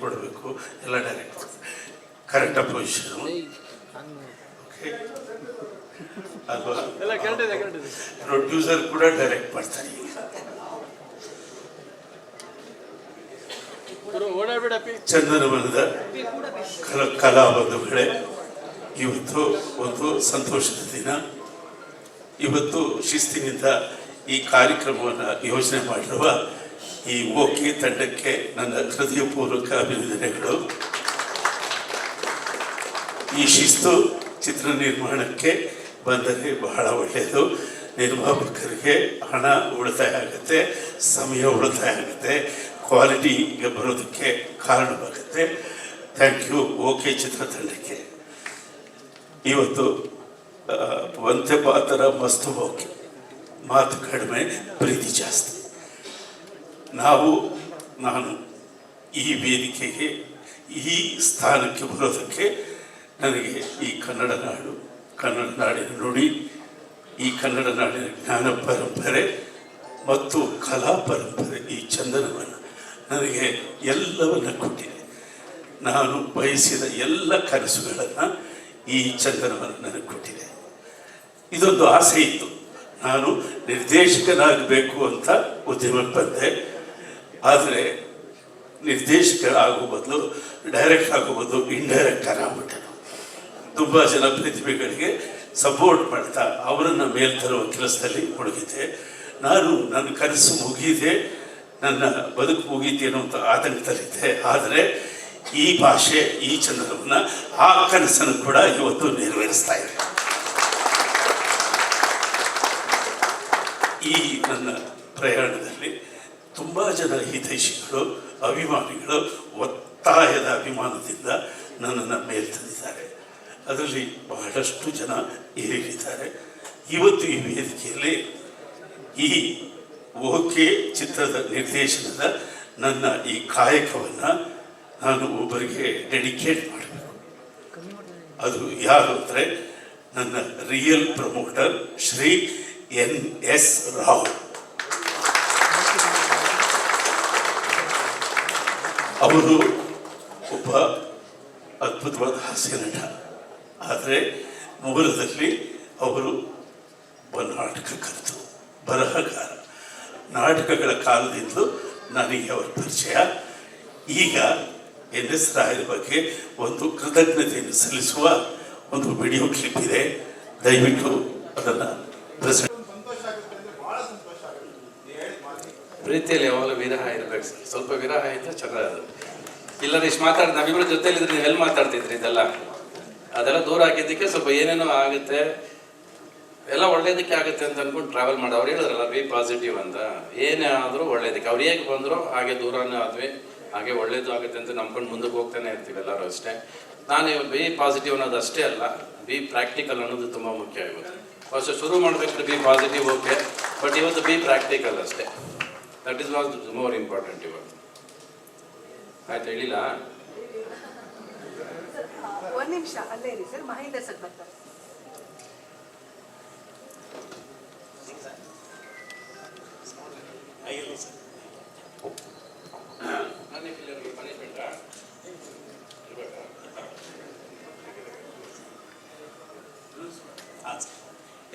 ಕೊಡಬೇಕು ಎಲ್ಲ direct correct position okay ಅಲ್ವಾ ಎಲ್ಲ ಕೇಳ್ತಿದೆ ಕೇಳ್ತಿದೆ ಪ್ರೊಡ್ಯೂಸರ್ ಕೂಡ ಡೈರೆಕ್ಟ್ ಮಾಡ್ತಾರೆ ಚಂದನವನದ ಕಲ ಕಲಾಬಂಧುಗಳೇ ಇವತ್ತು ಒಂದು ಸಂತೋಷದ ದಿನ. ಇವತ್ತು ಶಿಸ್ತಿನಿಂದ ಈ ಕಾರ್ಯಕ್ರಮವನ್ನು ಯೋಜನೆ ಮಾಡಿರುವ ಈ ಓಕೆ ತಂಡಕ್ಕೆ ನನ್ನ ಹೃದಯಪೂರ್ವಕ ಅಭಿನಂದನೆಗಳು. ಈ ಶಿಸ್ತು ಚಿತ್ರ ನಿರ್ಮಾಣಕ್ಕೆ ಬಂದರೆ ಬಹಳ ಒಳ್ಳೆಯದು. ನಿರ್ಮಾಪಕರಿಗೆ ಹಣ ಉಳಿತಾಯ ಆಗುತ್ತೆ ಸಮಯ ಉಳಿತಾಯ ಆಗುತ್ತೆ ಕ್ವಾಲಿಟಿಗೆ ಬರೋದಕ್ಕೆ ಕಾರಣವಾಗುತ್ತೆ. ಥ್ಯಾಂಕ್ ಯು ಓಕೆ ಚಿತ್ರತಂಡಕ್ಕೆ ಇವತ್ತು ಆ, ಒಂತೆ ಪಾತ್ರ ಮಸ್ತು ಓಕೆ. ಮಾತು ಕಡಿಮೆ ಪ್ರೀತಿ ಜಾಸ್ತಿ. ನಾವು, ನಾನು ಈ ವೇದಿಕೆಗೆ, ಈ ಸ್ಥಾನಕ್ಕೆ ಬರೋದಕ್ಕೆ ನನಗೆ ಈ ಕನ್ನಡ ನಾಡು, ಕನ್ನಡ ನಾಡಿನ ನುಡಿ, ಈ ಕನ್ನಡ ನಾಡಿನ ಜ್ಞಾನ ಪರಂಪರೆ ಮತ್ತು ಕಲಾ ಪರಂಪರೆ ಈ ಚಂದನವನ್ನು ನನಗೆ ಎಲ್ಲವನ್ನ ಕೊಟ್ಟಿದೆ. ನಾನು ಬಯಸಿದ ಎಲ್ಲ ಕನಸುಗಳನ್ನು ಈ ಚಂದನವನ್ನು ನನಗೆ ಕೊಟ್ಟಿದೆ. ಇದೊಂದು ಆಸೆ ಇತ್ತು. ನಾನು ನಿರ್ದೇಶಕನಾಗಬೇಕು ಅಂತ ಉದ್ಯಮಕ್ಕೆ ಬಂದೆ. ಆದರೆ ನಿರ್ದೇಶಕರಾಗೋ ಬದಲು ಡೈರೆಕ್ಟ್ ಆಗೋ ಬದಲು ಇಂಡೈರೆಕ್ಟರ್ ಆಗ್ಬಿಟ್ಟೆ ತುಂಬ ಜನ ಪ್ರತಿಭೆಗಳಿಗೆ ಸಪೋರ್ಟ್ ಮಾಡ್ತಾ ಅವರನ್ನು ಮೇಲ್ ತರುವ ಕೆಲಸದಲ್ಲಿ ಮುಳುಗಿದ್ದೆ. ನಾನು ನನ್ನ ಕನಸು ಮುಗಿದೆ ನನ್ನ ಬದುಕು ಮುಗೀತಿ ಅನ್ನುವಂಥ ಆತಂಕದಲ್ಲಿದ್ದೆ. ಆದರೆ ಈ ಭಾಷೆ, ಈ ಚಂದನವನ್ನು ಆ ಕನಸನ್ನು ಕೂಡ ಇವತ್ತು ನೆರವೇರಿಸ್ತಾ ಇದೆ. ಈ ನನ್ನ ಪ್ರಯಾಣದಲ್ಲಿ ತುಂಬ ಜನ ಹಿತೈಷಿಗಳು, ಅಭಿಮಾನಿಗಳು ಒತ್ತಾಯದ ಅಭಿಮಾನದಿಂದ ನನ್ನನ್ನು ಮೇಲೆ ತಂದಿದ್ದಾರೆ ಅದರಲ್ಲಿ ಬಹಳಷ್ಟು ಜನ ಏರಿದ್ದಾರೆ. ಇವತ್ತು ಈ ವೇದಿಕೆಯಲ್ಲಿ ಈ ಓಕೆ ಚಿತ್ರದ ನಿರ್ದೇಶನದ ನನ್ನ ಈ ಕಾಯಕವನ್ನು ನಾನು ಒಬ್ಬರಿಗೆ ಡೆಡಿಕೇಟ್ ಮಾಡಬೇಕು. ಅದು ಯಾರು ಅಂದರೆ ನನ್ನ real promoter Shri N S Rao. ಅವರು ಒಬ್ಬ ಅದ್ಭುತವಾದ ಹಾಸ್ಯ ನಟ ಆದರೆ ಮೂಲದಲ್ಲಿ ಅವರು ಒಬ್ಬ ನಾಟಕ ಕಲಿತು. ಬರಹಗಾರ. ನಾಟಕಗಳ ಕಾಲದಿಂದಲೂ ನನಗೆ ಅವರ ಪರಿಚಯ. ಈಗ ಎನ್ ಎಸ್ ರಾಯರ ಬಗ್ಗೆ ಒಂದು ಕೃತಜ್ಞತೆಯನ್ನು ಸಲ್ಲಿಸುವ ಒಂದು ವಿಡಿಯೋ ಕ್ಲಿಪ್ ಇದೆ. ದಯವಿಟ್ಟು ಅದನ್ನು ಪ್ರೀತಿಯಲ್ಲಿ ಯಾವಾಗಲೂ ವಿರಹ ಇರಬೇಕು ಸರ್. ಸ್ವಲ್ಪ ವಿರಹ ಇದ್ದರೆ ಚೆನ್ನಾಗದು ಇಲ್ಲದ್ರೆ ಇಷ್ಟು ಮಾತಾಡ್ ನಾವಿಬ್ಬರ ಜೊತೆಲಿದ್ರೆ ನೀವು ಎಲ್ಲಿ ಮಾತಾಡ್ತಿದ್ರಿ ಇದೆಲ್ಲ? ಅದೆಲ್ಲ ದೂರ ಆಗಿದ್ದಕ್ಕೆ ಸ್ವಲ್ಪ ಏನೇನೋ ಆಗುತ್ತೆ. ಎಲ್ಲ ಒಳ್ಳೇದಕ್ಕೆ ಆಗುತ್ತೆ ಅಂತ ಅನ್ಕೊಂಡು ಟ್ರಾವೆಲ್ ಮಾಡಿ. ಅವ್ರು ಹೇಳಿದ್ರಲ್ಲ, ಬಿ ಪಾಸಿಟಿವ್ ಅಂತ. ಏನೇ ಆದರೂ ಒಳ್ಳೇದಕ್ಕೆ. ಅವ್ರು ಹೇಗೆ ಬಂದರೂ ಹಾಗೆ ದೂರನೇ ಆದ್ವಿ. ಹಾಗೆ ಒಳ್ಳೇದು ಆಗುತ್ತೆ ಅಂತ ನಂಬ್ಕೊಂಡು ಮುಂದಕ್ಕೆ ಹೋಗ್ತಾನೆ ಇರ್ತೀವಿ ಎಲ್ಲರೂ ಅಷ್ಟೇ. ನಾನು ಬಿ ಪಾಸಿಟಿವ್ ಅನ್ನೋದು ಅಷ್ಟೇ ಅಲ್ಲ, ಬಿ ಪ್ರಾಕ್ಟಿಕಲ್ ಅನ್ನೋದು ತುಂಬ ಮುಖ್ಯ ಆಗುತ್ತೆ ಫಸ್ಟ್ ಶುರು ಮಾಡಬೇಕಾದ್ರೆ ಬಿ ಪಾಸಿಟಿವ್ ಓಕೆ ಬಟ್ ಇವತ್ತು ಬಿ ಪ್ರಾಕ್ಟಿಕಲ್ ಅಷ್ಟೇ. That is was more important ಇವತ್ತು ಆಯ್ತು ಹೇಳಿಲ್ಲ. ಒಂದ್ ನಿಮಿಷ ಅಲ್ಲೇ ಇರಿ ಸರ್ ಮಹೇಂದ್ರ ಸರ್ ಬರ್ತಾರೆ.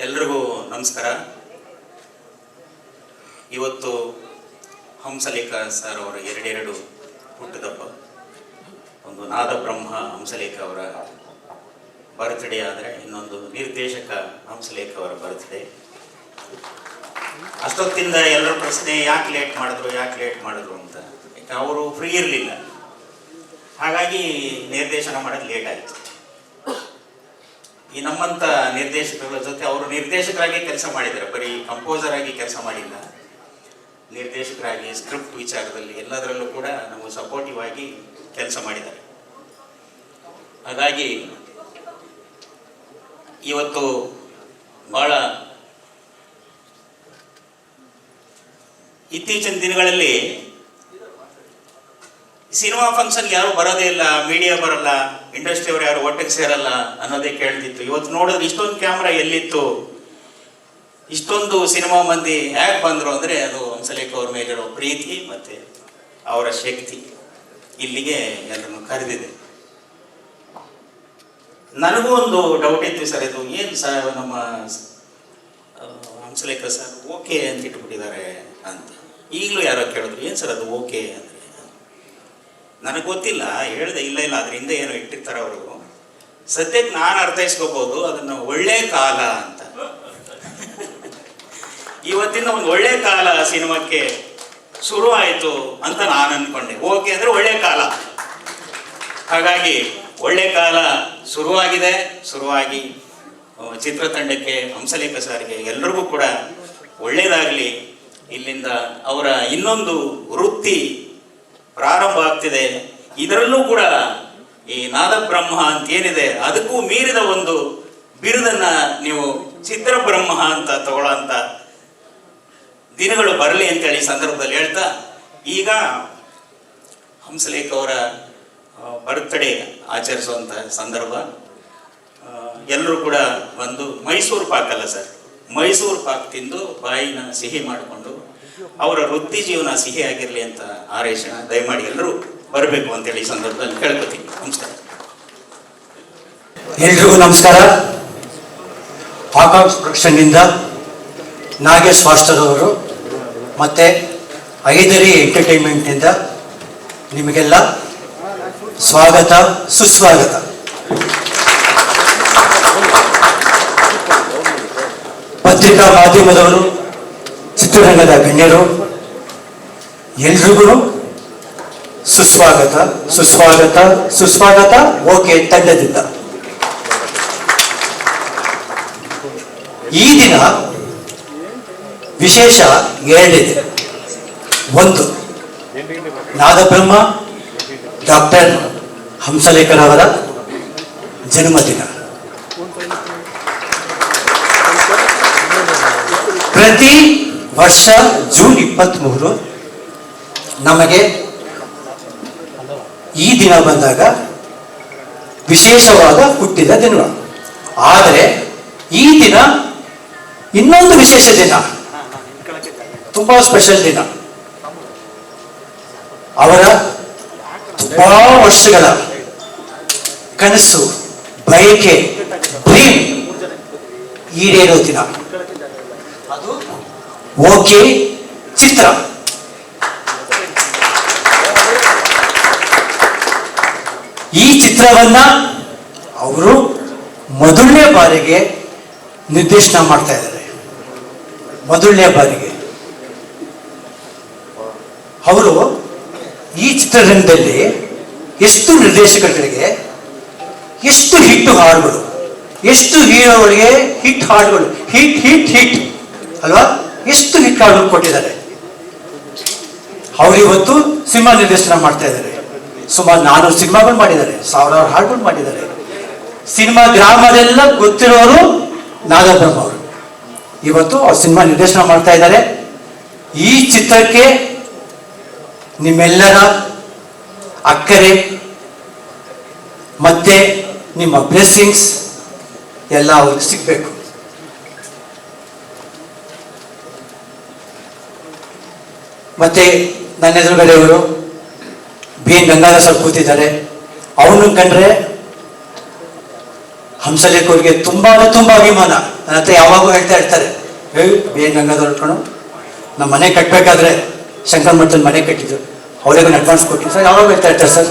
ಎಲ್ರಿಗೂ ನಮಸ್ಕಾರ. ಇವತ್ತು ಹಂಸಲೇಖ ಸರ್ ಅವರ ಎರಡೆರಡು ಹುಟ್ಟುದಬ್ಬ ಒಂದು ನಾದಬ್ರಹ್ಮ ಹಂಸಲೇಖ ಅವರ ಬರ್ತ್ಡೇ ಆದರೆ ಇನ್ನೊಂದು ನಿರ್ದೇಶಕ ಹಂಸಲೇಖ ಅವರ ಬರ್ತ್ಡೇ ಅಷ್ಟೊತ್ತಿಂದ ಎಲ್ಲರ ಪ್ರಶ್ನೆ, ಯಾಕೆ ಲೇಟ್ ಮಾಡಿದ್ರು, ಯಾಕೆ ಲೇಟ್ ಮಾಡಿದ್ರು ಅಂತ. ಅವರು ಫ್ರೀ ಇರಲಿಲ್ಲ. ಹಾಗಾಗಿ ನಿರ್ದೇಶನ ಮಾಡೋದು ಲೇಟ್ ಆಯಿತು. ಈ ನಮ್ಮಂಥ ನಿರ್ದೇಶಕರ ಜೊತೆ ಅವರು ನಿರ್ದೇಶಕರಾಗಿ ಕೆಲಸ ಮಾಡಿದ್ದಾರೆ. ಬರೀ ಕಂಪೋಸರ್ ಆಗಿ ಕೆಲಸ ಮಾಡಿಲ್ಲ. ನಿರ್ದೇಶಕರಾಗಿ ಸ್ಕ್ರಿಪ್ಟ್ ವಿಚಾರದಲ್ಲಿ ಎಲ್ಲದರಲ್ಲೂ ಕೂಡ ನಮಗೆ ಸಪೋರ್ಟಿವ್ ಆಗಿ ಕೆಲಸ ಮಾಡಿದ್ದಾರೆ. ಹಾಗಾಗಿ ಇವತ್ತು ಬಹಳ ಇತ್ತೀಚಿನ ದಿನಗಳಲ್ಲಿ ಸಿನಿಮಾ ಫಂಕ್ಷನ್ ಯಾರು ಬರೋದೇ ಇಲ್ಲ ಮೀಡಿಯಾ ಬರಲ್ಲ ಇಂಡಸ್ಟ್ರಿಯವರು ಯಾರು ಒಟ್ಟಿಗೆ ಸೇರಲ್ಲ ಅನ್ನೋದೇ ಕೇಳ್ತಿತ್ತು. ಇವತ್ತು ನೋಡಿದ್ರೆ ಇಷ್ಟೊಂದು ಕ್ಯಾಮ್ರಾ ಎಲ್ಲಿತ್ತು? ಇಷ್ಟೊಂದು ಸಿನಿಮಾ ಮಂದಿ ಹೇಗೆ ಬಂದರು ಅಂದರೆ ಅದು ಹಂಸಲೇಖ ಅವ್ರ ಮೇಲಿರೋ ಪ್ರೀತಿ ಮತ್ತು ಅವರ ಶಕ್ತಿ ಇಲ್ಲಿಗೆ ಎಲ್ಲರನ್ನು ಕರೆದಿದೆ. ನನಗೂ ಒಂದು ಡೌಟ್ ಇತ್ತು ಸರ್ ಇದು ಏನು ಸರ್ ನಮ್ಮ ಹಂಸಲೇಖ ಸರ್ ಓಕೆ ಅಂತ ಇಟ್ಬಿಟ್ಟಿದ್ದಾರೆ ಅಂತ. ಈಗಲೂ ಯಾರೋ ಕೇಳಿದ್ರು, ಏನು ಸರ್ ಅದು ಓಕೆ? ಅಂದರೆ, ನನಗೆ ಗೊತ್ತಿಲ್ಲ, ಹೇಳಿದೆ ಇಲ್ಲ ಇಲ್ಲ, ಅದರಿಂದ ಏನೋ ಇಟ್ಟಿರ್ತಾರೆ ಅವರು. ಸದ್ಯಕ್ಕೆ ನಾನು ಅರ್ಥೈಸ್ಕೋಬೋದು, ಅದನ್ನು ಒಳ್ಳೆ ಕಾಲ ಅಂತ. ಇವತ್ತಿನ ಒಂದು ಒಳ್ಳೆ ಕಾಲ ಸಿನಿಮಾಕ್ಕೆ ಶುರು ಆಯಿತು ಅಂತ ನಾನು ಅನ್ಕೊಂಡೆ. ಓಕೆ ಅಂದರೆ ಒಳ್ಳೆ ಕಾಲ. ಹಾಗಾಗಿ ಒಳ್ಳೆ ಕಾಲ ಶುರುವಾಗಿದೆ. ಶುರುವಾಗಿ ಚಿತ್ರತಂಡಕ್ಕೆ, ಹಂಸಲೇಖ ಸಾರಿಗೆ ಎಲ್ರಿಗೂ ಕೂಡ ಒಳ್ಳೆಯದಾಗಲಿ ಇಲ್ಲಿಂದ ಅವರ ಇನ್ನೊಂದು ವೃತ್ತಿ ಪ್ರಾರಂಭ ಆಗ್ತಿದೆ. ಇದರಲ್ಲೂ ಕೂಡ ಈ ನಾದಬ್ರಹ್ಮ ಅಂತ ಏನಿದೆ ಅದಕ್ಕೂ ಮೀರಿದ ಒಂದು ಬಿರುದನ್ನು ನೀವು ಚಿತ್ರಬ್ರಹ್ಮ ಅಂತ ತಗೊಳ್ಳೋಂಥ ದಿನಗಳು ಬರಲಿ ಅಂತೇಳಿ ಈ ಸಂದರ್ಭದಲ್ಲಿ ಹೇಳ್ತಾ, ಈಗ ಹಂಸಲೇಖ ಅವರ ಬರ್ತ್ಡೇ ಆಚರಿಸುವಂಥ ಸಂದರ್ಭ ಎಲ್ಲರೂ ಕೂಡ ಬಂದು ಮೈಸೂರು ಪಾಕ್ ಅಲ್ಲ ಸರ್, ಮೈಸೂರು ಪಾಕ್ ತಿಂದು ಬಾಯಿನ ಸಿಹಿ ಮಾಡಿಕೊಂಡು ಅವರ ವೃತ್ತಿ ಜೀವನ ಸಿಹಿ ಆಗಿರಲಿ ಅಂತ ಆರೈಸೋಣ ದಯಮಾಡಿ ಎಲ್ಲರೂ ಬರಬೇಕು ಅಂತೇಳಿ ಈ ಸಂದರ್ಭದಲ್ಲಿ ಕೇಳ್ಕೊತೀನಿ. ನಮಸ್ಕಾರ. ಎಲ್ರಿಗೂ ನಮಸ್ಕಾರ. ಪಾಕ ಪ್ರೊಡಕ್ಷನ್ನಿಂದ ನಾಗೇಶ್ ಮಾಸ್ಟರ್ ಅವರು ಮತ್ತು ಐದರಿ ಎಂಟರ್ಟೈನ್ಮೆಂಟ್ನಿಂದ ನಿಮಗೆಲ್ಲ ಸ್ವಾಗತ, ಸುಸ್ವಾಗತ. ಪತ್ರಿಕಾ ಮಾಧ್ಯಮದವರು, ಚಿತ್ರರಂಗದ ಗಣ್ಯರು, ಎಲ್ರಿಗೂ ಸುಸ್ವಾಗತ ಸುಸ್ವಾಗತ ಸುಸ್ವಾಗತ, ಓಕೆ ತಂಡದಿಂದ. ಈ ದಿನ ವಿಶೇಷ ಎರಡಿದೆ ಒಂದು ನಾಗಬ್ರಹ್ಮ ಡಾಕ್ಟರ್ ಹಂಸಲೇಖರವರ ಜನ್ಮದಿನ. ಪ್ರತಿ ವರ್ಷ ಜೂನ್ ಇಪ್ಪತ್ತ್ಮೂರು ನಮಗೆ ಈ ದಿನ ಬಂದಾಗ ವಿಶೇಷವಾದ ಹುಟ್ಟಿದ ದಿನ. ಆದರೆ ಈ ದಿನ ಇನ್ನೊಂದು ವಿಶೇಷ ದಿನ. ತುಂಬಾ ಸ್ಪೆಷಲ್ ದಿನ. ಅವರ ತುಂಬಾ ವರ್ಷಗಳ ಕನಸು, ಬಯಕೆ ಡ್ರೀಮ್ ಈಡೇರೋ ದಿನ. ಓಕೆ, ಚಿತ್ರ. ಈ ಚಿತ್ರವನ್ನ ಅವರು ಮೊದಲನೇ ಬಾರಿಗೆ ನಿರ್ದೇಶನ ಮಾಡ್ತಾ ಇದ್ದಾರೆ. ಮೊದಲನೇ ಬಾರಿಗೆ. ಅವರು ಈ ಚಿತ್ರರಂಗದಲ್ಲಿ ಎಷ್ಟು ನಿರ್ದೇಶಕರಿಗೆ ಎಷ್ಟು ಹಿಟ್ ಹಾಡುಗಳು, ಎಷ್ಟು ಹೀರೋಗಳಿಗೆ ಹಿಟ್ ಹಾಡುಗಳು, ಹಿಟ್ ಹಿಟ್ ಹಿಟ್, ಅಲ್ವಾ? ಎಷ್ಟು ಹಿಟ್ ಹಾಡುಗಳು ಕೊಟ್ಟಿದ್ದಾರೆ. ಅವರು ಇವತ್ತು ಸಿನಿಮಾ ನಿರ್ದೇಶನ ಮಾಡ್ತಾ ಇದ್ದಾರೆ. ಸುಮಾರು ನಾನೂರು ಸಿನಿಮಾಗಳು ಮಾಡಿದ್ದಾರೆ, ಸಾವಿರಾರು ಹಾಡುಗಳು ಮಾಡಿದ್ದಾರೆ. ಸಿನಿಮಾ ಗ್ರಾಮದೆಲ್ಲ ಗೊತ್ತಿರೋರು ನಾಗಬ್ರಹ್ಮ ಅವರು. ಇವತ್ತು ಅವ್ರು ಸಿನಿಮಾ ನಿರ್ದೇಶನ ಮಾಡ್ತಾ ಇದ್ದಾರೆ. ಈ ಚಿತ್ರಕ್ಕೆ ನಿಮ್ಮೆಲ್ಲರ ಅಕ್ಕರೆ, ಮತ್ತೆ ನಿಮ್ಮ ಬ್ಲೆಸ್ಸಿಂಗ್ಸ್ ಎಲ್ಲ ಅವ್ರಿಗೆ ಸಿಗ್ಬೇಕು. ಮತ್ತೆ ನನ್ನ ಎದುರುಗಡೆಯವರು ಬಿ ಎನ್ ಗಂಗಾಧರ್ ಸರ್ ಕೂತಿದ್ದಾರೆ. ಅವನು ಕಂಡ್ರೆ ಹಂಸಲೇಖ ಅವರಿಗೆ ತುಂಬಾ ತುಂಬಾ ಅಭಿಮಾನ. ನನ್ನ ಹತ್ರ ಯಾವಾಗೂ ಹೇಳ್ತಾ ಇರ್ತಾರೆ ಬಿ ಎನ್ ಗಂಗಾಧರ್ ಹೇಳ್ಕೊಂಡು ನಮ್ಮ ಮನೆ ಕಟ್ಟಬೇಕಾದ್ರೆ ಶಂಕರ್ ಮಠದಲ್ಲಿ ಮನೆ ಕಟ್ಟಿದ್ರು ಅವರಿಗೂ ಅಡ್ವಾನ್ಸ್ ಕೊಟ್ಟಿದ್ದು. ಸರ್ ಯಾವಾಗ ಹೇಳ್ತಾ ಇರ್ತಾರೆ ಸರ್.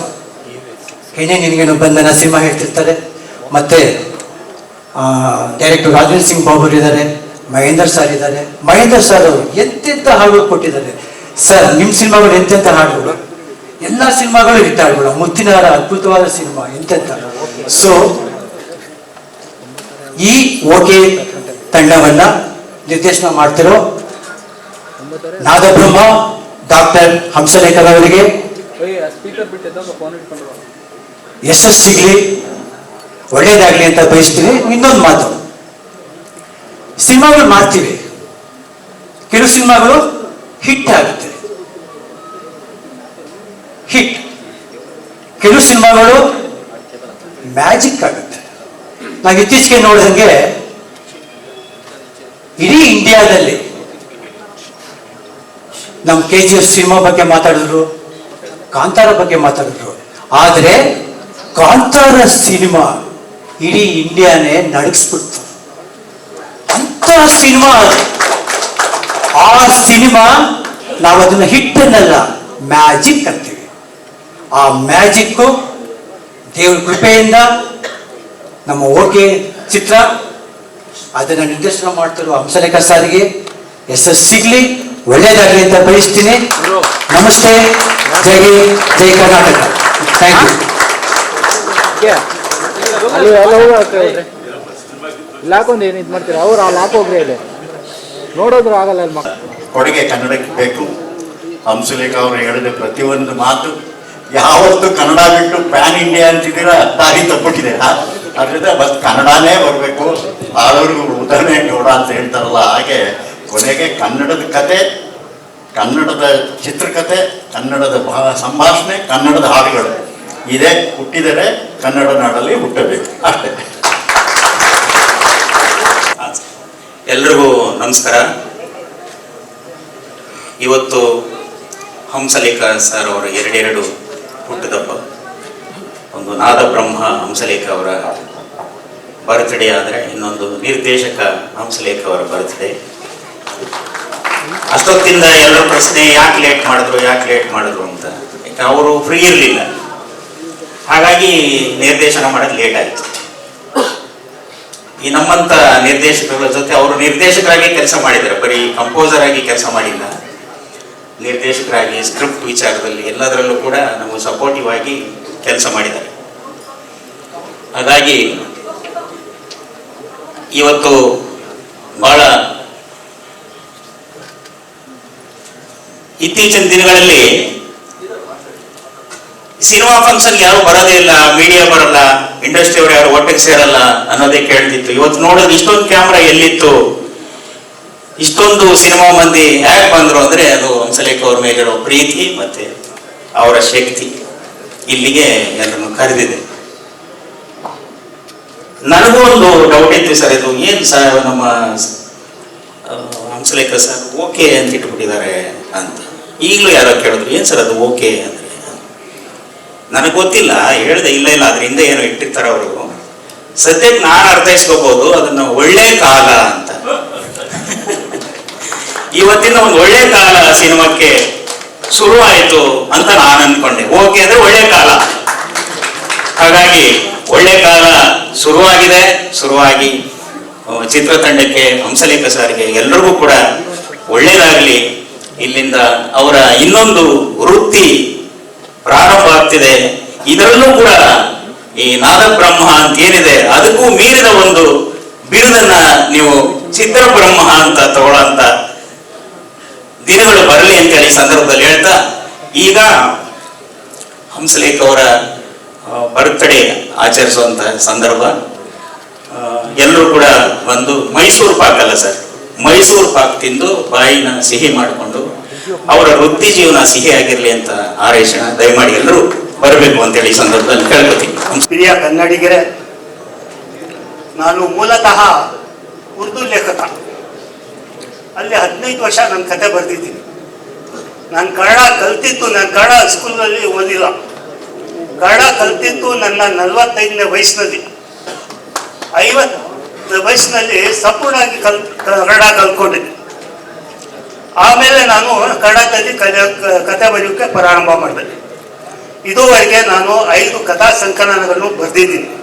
ಏನೇ ನಿನಗೇನು ಬಂಧನ ಸಿನಿಮಾ ಹೇಳ್ತಿರ್ತಾರೆ. ಮತ್ತೆ ಡೈರೆಕ್ಟರ್ ರಾಜೇಂದ್ರ ಸಿಂಗ್ ಬಾಬೂರ್ ಇದ್ದಾರೆ, ಮಹೇಂದ್ರ ಸರ್ ಇದ್ದಾರೆ. ಮಹೇಂದ್ರ ಸರ್ ಅವರು ಎಂತೆಂಥ ಹಾಡುಗಳು ಕೊಟ್ಟಿದ್ದಾರೆ. ಸರ್ ನಿಮ್ಮ ಸಿನಿಮಾಗಳು ಎಂತೆಂಥ ಹಾಡುಗಳು? ಎಲ್ಲ ಸಿನಿಮಾಗಳು ಹಿಟ್ ಹಾಡುಗಳು. ಮುತ್ತಿನಾರ ಅದ್ಭುತವಾದ ಸಿನಿಮಾ ಎಂತೆಂಥ ಸೊ ಈ ಓಕೆ ತಂಡವನ್ನು ನಿರ್ದೇಶನ ಮಾಡ್ತಿರೋ ನಾದಬ್ರಹ್ಮ ಡಾಕ್ಟರ್ ಹಂಸಲೇಖರ್ ಅವರಿಗೆ. ಯಶಸ್ಸು ಸಿಗ್ಲಿ ಒಳ್ಳೇದಾಗ್ಲಿ ಅಂತ ಬಯಸ್ತೀವಿ. ಇನ್ನೊಂದು ಮಾತು. ಸಿನಿಮಾಗಳು ಮಾಡ್ತೀವಿ. ಕೆಲವು ಸಿನಿಮಾಗಳು ಹಿಟ್ ಆಗುತ್ತೆ. ಹಿಟ್ ಕೆಲವು ಸಿನಿಮಾಗಳು ಮ್ಯಾಜಿಕ್ ಆಗುತ್ತೆ. ನಾವು ಇತ್ತೀಚೆಗೆ ನೋಡಿದಂಗೆ ಇಡೀ ಇಂಡಿಯಾದಲ್ಲಿ ನಮ್ಮ ಕೆ ಜಿ ಎಫ್ ಸಿನಿಮಾ ಬಗ್ಗೆ ಮಾತಾಡಿದ್ರು, ಕಾಂತಾರ ಬಗ್ಗೆ ಮಾತಾಡಿದ್ರು. ಆದರೆ ಕಾಂತಾರ ಸಿನಿಮಾ ಇಡೀ ಇಂಡಿಯಾನೇ ನಡಗಿಸ್ಬಿಡ್ತು ಅಂತ ಸಿನಿಮಾ ಆ ಸಿನಿಮಾ ನಾವು ಅದನ್ನ ಹಿಟ್ ಅನ್ನಲ್ಲ ಮ್ಯಾಜಿಕ್ ಅಂತೀವಿ ಆ ಮ್ಯಾಜಿಕ್ಕು ದೇವ್ರ ಕೃಪೆಯಿಂದ ನಮ್ಮ ಓಕೆ ಚಿತ್ರ ಅದನ್ನ ನಿರ್ದೇಶನ ಮಾಡ್ತಿರುವ ಹಂಸಲೇಖ ಸಾರಿಗೆ ಯಶಸ್ಸು ಸಿಗ್ಲಿ ಒಳ್ಳೇದಾಗಲಿ ಅಂತ ಬಯಸ್ತೀನಿ. ನಮಸ್ತೆ. ಜೈ ಜೈ ಕರ್ನಾಟಕ. ಥ್ಯಾಂಕ್ ಯು ಇದು ಮಾಡ್ತೀರಾ ಅವ್ರು ಅಲ್ಲಿ ಇದೆ ಮಕ್ಕಳು ಕೊಡುಗೆ ಕನ್ನಡಕ್ಕೆ ಬೇಕು. ಹಂಸಲೇಖ ಅವರು ಹೇಳಿದ ಪ್ರತಿಯೊಂದು ಮಾತು ಯಾವತ್ತು ಕನ್ನಡ ಬಿಟ್ಟು ಪ್ಯಾನ್ ಇಂಡಿಯಾ ಅಂತಿದ್ದೀರಾ? ದಾರಿ ತಪ್ಪಿಟ್ಟಿದ್ದೀರಾ ಅದರಿಂದ ಬಸ್ ಕನ್ನಡನೇ ಬರಬೇಕು. ಆಳವ್ರಿಗೂ ಉದಾಹರಣೆ ನೋಡ ಅಂತ ಹೇಳ್ತಾರಲ್ಲ. ಹಾಗೆ ಕೊನೆಗೆ ಕನ್ನಡದ ಕತೆ, ಕನ್ನಡದ ಚಿತ್ರಕತೆ, ಕನ್ನಡದ ಸಂಭಾಷಣೆ, ಕನ್ನಡದ ಹಾಡುಗಳು. ಇದೇ ಹುಟ್ಟಿದರೆ ಕನ್ನಡ ನಾಡಲ್ಲಿ ಹುಟ್ಟಬೇಕು. ಅಷ್ಟೇ. ಎಲ್ರಿಗೂ ನಮಸ್ಕಾರ. ಇವತ್ತು ಹಂಸಲೇಖ ಸರ್ ಅವರ ಎರಡೆರಡು ಹುಟ್ಟಿದಪ್ಪ. ಒಂದು ನಾದ ಬ್ರಹ್ಮ ಹಂಸಲೇಖ ಅವರ ಬರ್ತ್ಡೇ ಆದರೆ ಇನ್ನೊಂದು ನಿರ್ದೇಶಕ ಹಂಸಲೇಖ ಅವರ ಬರ್ತ್ಡೇ ಅಷ್ಟೊತ್ತಿಂದ ಎಲ್ಲರ ಪ್ರಶ್ನೆ, ಯಾಕೆ ಲೇಟ್ ಮಾಡಿದ್ರು, ಯಾಕೆ ಲೇಟ್ ಮಾಡಿದ್ರು ಅಂತ. ಅವರು ಫ್ರೀ ಇರಲಿಲ್ಲ. ಹಾಗಾಗಿ ನಿರ್ದೇಶನ ಮಾಡೋದು ಲೇಟ್ ಆಯಿತು. ಈ ನಮ್ಮಂತ ನಿರ್ದೇಶಕರ ಜೊತೆ ಅವರು ನಿರ್ದೇಶಕರಾಗಿ ಕೆಲಸ ಮಾಡಿದ್ದಾರೆ. ಬರೀ ಕಂಪೋಸರ್ ಆಗಿ ಕೆಲಸ ಮಾಡಿಲ್ಲ. ನಿರ್ದೇಶಕರಾಗಿ ಸ್ಕ್ರಿಪ್ಟ್ ವಿಚಾರದಲ್ಲಿ ಎಲ್ಲದರಲ್ಲೂ ಕೂಡ ನಮಗೆ ಸಪೋರ್ಟಿವ್ ಆಗಿ ಕೆಲಸ ಮಾಡಿದ್ದಾರೆ. ಹಾಗಾಗಿ ಇವತ್ತು ಬಹಳ ಇತ್ತೀಚಿನ ದಿನಗಳಲ್ಲಿ ಸಿನಿಮಾ ಫಂಕ್ಷನ್ ಯಾರು ಬರೋದೇ ಇಲ್ಲ ಮೀಡಿಯಾ ಬರಲ್ಲ ಇಂಡಸ್ಟ್ರಿ ಅವರು ಯಾರು ಒಟ್ಟಿಗೆ ಸೇರಲ್ಲ ಅನ್ನೋದೇ ಕೇಳ್ತಿತ್ತು. ಇವತ್ತು ನೋಡೋದು ಇಷ್ಟೊಂದು ಕ್ಯಾಮ್ರಾ ಎಲ್ಲಿತ್ತು? ಇಷ್ಟೊಂದು ಸಿನಿಮಾ ಮಂದಿ ಯಾಕೆ ಬಂದ್ರು ಅಂದ್ರೆ ಅದು ಹಂಸಲೇಖ ಅವ್ರ ಮೇಲಿರೋ ಪ್ರೀತಿ ಮತ್ತೆ ಅವರ ಶಕ್ತಿ ಇಲ್ಲಿಗೆ ಎಲ್ಲರನ್ನು ಕರೆದಿದೆ. ನನಗೂ ಒಂದು ಡೌಟ್ ಇತ್ತು ಸರ್, ಇದು ಏನು ಸರ್ ನಮ್ಮ ಹಂಸಲೇಖ ಸರ್ ಓಕೆ ಅಂತ ಇಟ್ಬಿಟ್ಟಿದ್ದಾರೆ ಅಂತ. ಈಗಲೂ ಯಾರೋ ಕೇಳಿದ್ರು, ಏನು ಸರ್ ಅದು ಓಕೆ? ಅಂದರೆ, ನನಗೆ ಗೊತ್ತಿಲ್ಲ, ಹೇಳ್ದೆ ಇಲ್ಲ ಇಲ್ಲ, ಅದ್ರ ಹಿಂದೆ ಏನೋ ಇಟ್ಟಿರ್ತಾರೆ ಅವರು. ಸದ್ಯಕ್ಕೆ ನಾನು ಅರ್ಥೈಸ್ಕೋಬಹುದು ಅದನ್ನ ಒಳ್ಳೆ ಕಾಲ ಅಂತ. ಇವತ್ತಿನ ಒಂದು ಒಳ್ಳೆ ಕಾಲ ಸಿನಿಮಾಕ್ಕೆ ಶುರುವಾಯಿತು ಅಂತ ನಾನು ಅನ್ಕೊಂಡೆ. ಓಕೆ ಅಂದ್ರೆ ಒಳ್ಳೆ ಕಾಲ. ಹಾಗಾಗಿ ಒಳ್ಳೆ ಕಾಲ ಶುರುವಾಗಿದೆ. ಶುರುವಾಗಿ ಚಿತ್ರತಂಡಕ್ಕೆ ಹಂಸಲೇಖ ಸಾರಿಗೆ ಎಲ್ರಿಗೂ ಕೂಡ ಒಳ್ಳೇದಾಗಲಿ. ಇಲ್ಲಿಂದ ಅವರ ಇನ್ನೊಂದು ವೃತ್ತಿ ಪ್ರಾರಂಭ ಆಗ್ತಿದೆ. ಇದರಲ್ಲೂ ಕೂಡ ಈ ನಾದ ಬ್ರಹ್ಮ ಅಂತ ಏನಿದೆ ಅದಕ್ಕೂ ಮೀರಿದ ಒಂದು ಬಿರುದನ್ನ ನೀವು ಚಿತ್ರ ಬ್ರಹ್ಮ ಅಂತ ತಗೊಳ್ಳಂತ ದಿನಗಳು ಬರಲಿ ಅಂತೇಳಿ ಈ ಸಂದರ್ಭದಲ್ಲಿ ಹೇಳ್ತಾ, ಈಗ ಹಂಸಲೇಖ ಅವರ ಬರ್ತ್ಡೇ ಆಚರಿಸುವಂತ ಸಂದರ್ಭ ಎಲ್ಲರೂ ಕೂಡ ಬಂದು ಮೈಸೂರು ಪಾಕ್ ಅಲ್ಲ ಸರ್. ಮೈಸೂರು ಪಾಕ್ ತಿಂದು ಬಾಯಿನ ಸಿಹಿ ಮಾಡಿಕೊಂಡು ಅವರ ವೃತ್ತಿ ಜೀವನ ಸಿಹಿ ಆಗಿರಲಿ ಅಂತ ಆರೈಸೋಣ ದಯಮಾಡಿ ಎಲ್ಲರೂ ಬರಬೇಕು ಅಂತೇಳಿ ಈ ಸಂದರ್ಭದಲ್ಲಿ ಕೇಳ್ಕೊತೀನಿ. ಪ್ರಿಯ ಕನ್ನಡಿಗರೇ, ನಾನು ಮೂಲತಃ ಉರ್ದು ಲೇಖಕ. ಅಲ್ಲಿ ಹದಿನೈದು ವರ್ಷ ನನ್ನ ಕತೆ ಬರೆದಿದ್ದೀನಿ. ನಾನು ಕನ್ನಡ ಕಲ್ತಿತ್ತು ನಾನು ಕನ್ನಡ ಸ್ಕೂಲಲ್ಲಿ ಓದಿಲ್ಲ. ಕನ್ನಡ ಕಲ್ತಿತ್ತು ನನ್ನ ನಲವತ್ತೈದನೇ ವಯಸ್ಸಿನಲ್ಲಿ. ಐವತ್ತು ವಯಸ್ಸಿನಲ್ಲಿ ಸಂಪೂರ್ಣವಾಗಿ ಕಲ್ ಕನ್ನಡ ಕಲ್ತ್ಕೊಂಡಿದ್ದೆ. ಆಮೇಲೆ ನಾನು ಕನ್ನಡದಲ್ಲಿ ಕಲೆ ಕಥೆ ಬರೆಯೋಕ್ಕೆ ಪ್ರಾರಂಭ ಮಾಡಿದೆ. ಇದುವರೆಗೆ ನಾನು ಐದು ಕಥಾ ಸಂಕಲನಗಳನ್ನು ಬರೆದಿದ್ದೀನಿ.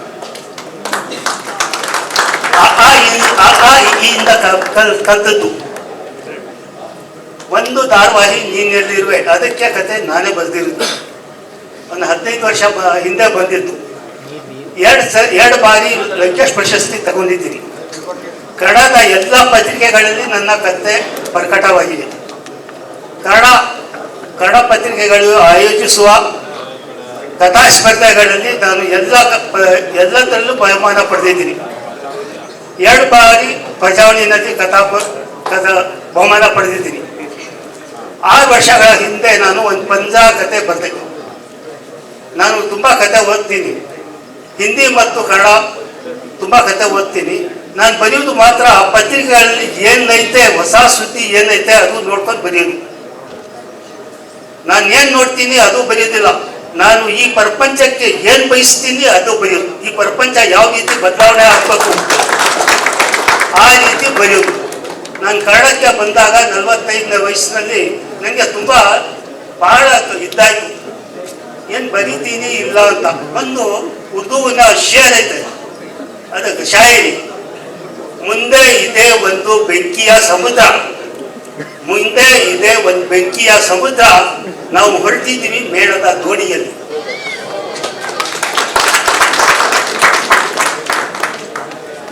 ಆ ಆ, ಈ- ಆ ಆ ಈ ಈಯಿಂದ ಕಲ್- ಕಲ್- ಕಲ್ತದ್ದು. ಒಂದು ಧಾರಾವಾಹಿ ನೀನೆಲ್ಲಿರುವೆ ಅದಕ್ಕೆ ಕತೆ ನಾನೇ ಬರೆದಿರುತ್ತೆ ಒಂದು ಹದಿನೈದು ವರ್ಷ ಹಿಂದೆ ಬಂದಿತ್ತು ಎರಡು ಸ, ಎರಡು ಬಾರಿ ಲಂಕೇಶ್ ಪ್ರಶಸ್ತಿ ತಗೊಂಡಿದ್ದೀನಿ ಕನ್ನಡದ ಎಲ್ಲ ಪತ್ರಿಕೆಗಳಲ್ಲಿ ನನ್ನ ಕತೆ ಪ್ರಕಟವಾಗಿದೆ. ಕನ್ನಡ ಕನ್ನಡ ಪತ್ರಿಕೆಗಳು ಆಯೋಜಿಸುವ ಕಥಾ ಸ್ಪರ್ಧೆಗಳಲ್ಲಿ ನಾನು ಎಲ್ಲ ಎಲ್ಲದರಲ್ಲೂ ಬಹುಮಾನ ಪಡೆದಿದ್ದೀನಿ. ಎರಡು ಬಾರಿ ಪ್ರಜಾವಣಿಯಲ್ಲಿ ಕಥಾ ಕಥಾ ಬಹುಮಾನ ಪಡೆದಿದ್ದೀನಿ. ಆರು ವರ್ಷಗಳ ಹಿಂದೆ ನಾನು ಒಂದು ಪಂಜಾ ಕತೆ ಬರೆದೆ. ನಾನು ತುಂಬ ಕತೆ ಓದ್ತೀನಿ. ಹಿಂದಿ ಮತ್ತು ಕನ್ನಡ ತುಂಬ ಕತೆ ಓದ್ತೀನಿ. ನಾನು ಬರೆಯೋದು ಮಾತ್ರ, ಆ ಪತ್ರಿಕೆಗಳಲ್ಲಿ ಏನೈತೆ, ಹೊಸ ಸುದ್ದಿ ಏನೈತೆ ಅದು ನೋಡ್ಕೊಂಡು ಬರೆಯೋದು. ನಾನು ಏನ್ ನೋಡ್ತೀನಿ ಅದು ಬರೆಯೋದಿಲ್ಲ. ನಾನು ಈ ಪ್ರಪಂಚಕ್ಕೆ ಏನ್ ಬಯಸ್ತೀನಿ ಅದು ಬರೆಯೋದು. ಈ ಪ್ರಪಂಚ ಯಾವ ರೀತಿ ಬದಲಾವಣೆ ಆಗ್ಬೇಕು? ಆ ರೀತಿ ಬರೆಯೋದು. ನಾನು ಕನ್ನಡಕ್ಕೆ ಬಂದಾಗ ನಲವತ್ತೈದನೇ ವಯಸ್ಸಿನಲ್ಲಿ ನನಗೆ ತುಂಬ ಬಹಳ ಇದ್ದಾಯ್ತು ಏನು ಬರೀತೀನಿ ಇಲ್ಲ ಅಂತ. ಒಂದು ಉರ್ದುವಿನ ಶೇರ್ ಐತೆ ಅದಕ್ಕೆ ಶಾಯರಿ ಮುಂದೆ ಇದೆ ಒಂದು ಬೆಂಕಿಯ ಸಮುದ್ರ. ಮುಂದೆ ಇದೆ ಒಂದು ಬೆಂಕಿಯ ಸಮುದ್ರ. ನಾವು ಹೊರಟಿದ್ದೀವಿ ಮೇಳದ ದೋಣಿಯಲ್ಲಿ.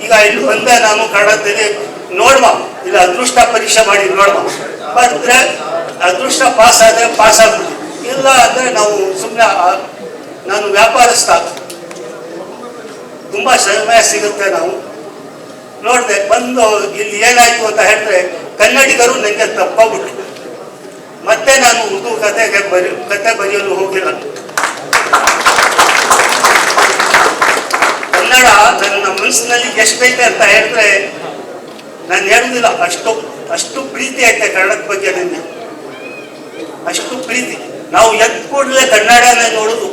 ಈಗ ಇಲ್ಲಿ ಬಂದೆ ನಾನು ಕಾಣುತ್ತೇನೆ, ನೋಡ್ಮ. ಇಲ್ಲ, ಅದೃಷ್ಟ ಪರೀಕ್ಷೆ ಮಾಡಿ ನೋಡ್ಮ. ಬಂದ್ರೆ ಅದೃಷ್ಟ ಪಾಸ್ ಆದ್ರೆ ಪಾಸ್ ಆಗ್ಬಿಡಿ ಇಲ್ಲ ಅಂದ್ರೆ ನಾವು ಸುಮ್ಮನೆ ನಾನು ವ್ಯಾಪಾರಸ್ಥ. ತುಂಬಾ ಸಮಯ ಸಿಗುತ್ತೆ ನಾವು. ನೋಡಿದೆ, ಬಂದು ಇಲ್ಲಿ ಏನಾಯ್ತು ಅಂತ ಹೇಳಿದ್ರೆ ಕನ್ನಡಿಗರು ನನಗೆ ತಪ್ಪಾಗ್ಬಿಟ್ರು. ಮತ್ತೆ ನಾನು ಉರ್ದು ಕತೆಗೆ ಬರಿ, ಕತೆ ಬರೆಯಲು ಹೋಗಿಲ್ಲ. ಕನ್ನಡ ನನ್ನ ಮನಸ್ಸಿನಲ್ಲಿ ಎಷ್ಟೈತೆ ಅಂತ ಹೇಳಿದ್ರೆ ನಾನು ಹೇಳುದಿಲ್ಲ, ಅಷ್ಟು ಅಷ್ಟು ಪ್ರೀತಿ ಐತೆ ಕನ್ನಡದ ಬಗ್ಗೆ ನನಗೆ ಅಷ್ಟು ಪ್ರೀತಿ. ನಾವು ಎದ್ದು ಕೂಡಲೇ ಕನ್ನಡನೇ ನೋಡುದು.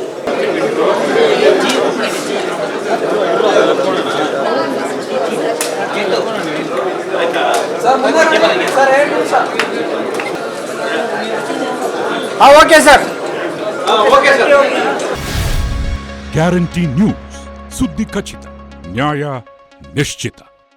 ಹಾಂ ಓಕೆ ಸರ್ ಗ್ಯಾರಂಟಿ ನ್ಯೂಸ್ ಸುದ್ದಿ ಖಚಿತ ನ್ಯಾಯ ನಿಶ್ಚಿತ